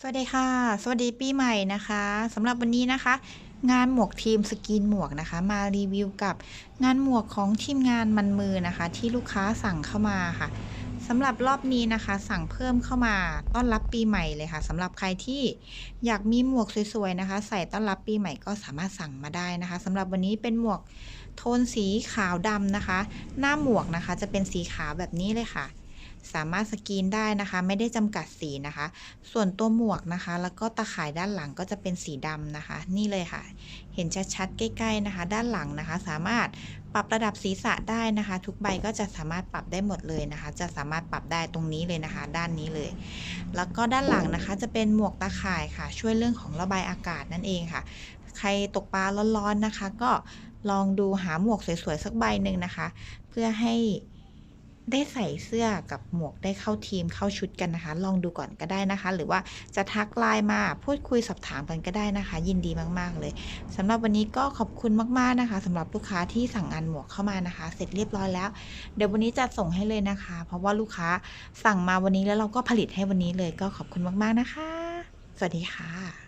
สวัสดีค่ะ สวัสดีปีใหม่นะคะสำหรับวันนี้นะคะ งานหมวกทีมสกรีนหมวกนะคะ มารีวิวกับงานหมวกของทีมงานมันมือนะคะ ที่ลูกค้าสั่งเข้ามาค่ะสำหรับรอบนี้นะคะ สั่งเพิ่มเข้ามาต้อนรับปีใหม่เลยค่ะสำหรับใครที่อยากมีหมวกสวยๆนะคะ ใส่ต้อนรับปีใหม่ก็สามารถสั่งมาได้นะคะสำหรับวันนี้เป็นหมวกโทนสีขาวดำนะคะ หน้าหมวกนะคะ จะเป็นสีขาวแบบนี้เลยค่ะ สามารถสกรีนได้นะคะ ไม่ได้จำกัดสีนะคะ ส่วนตัวหมวกนะคะ แล้วก็ตาข่ายด้านหลังก็จะเป็นสีดำนะคะ นี่เลยค่ะ เห็นชัดๆใกล้ๆนะคะ ด้านหลังนะคะ สามารถปรับระดับศีรษะได้นะคะ ทุกใบก็จะสามารถปรับได้หมดเลยนะคะ จะสามารถปรับได้ตรงนี้เลยนะคะ ด้านนี้เลย แล้วก็ด้านหลังนะคะ จะเป็นหมวกตาข่ายค่ะ ช่วยเรื่องของระบายอากาศนั่นเองค่ะ ใครตกปลาร้อนๆนะคะ ก็ลองดูหาหมวกสวยๆสักใบหนึ่งนะคะ เพื่อให้ ได้ใส่เสื้อกับหมวกได้เข้าทีมเข้าชุดกันนะคะ ลองดูก่อนก็ได้นะคะ หรือว่าจะทักไลน์มาพูดคุยสอบถามกันก็ได้นะคะ ยินดีมากๆเลยสำหรับวันนี้ก็ขอบคุณมากๆนะคะสำหรับลูกค้าที่สั่งงานหมวกเข้ามานะคะ เสร็จเรียบร้อยแล้ว เดี๋ยววันนี้จะส่งให้เลยนะคะ เพราะว่าลูกค้าสั่งมาวันนี้แล้วเราก็ผลิตให้วันนี้เลยก็ขอบคุณมากๆนะคะ สวัสดีค่ะ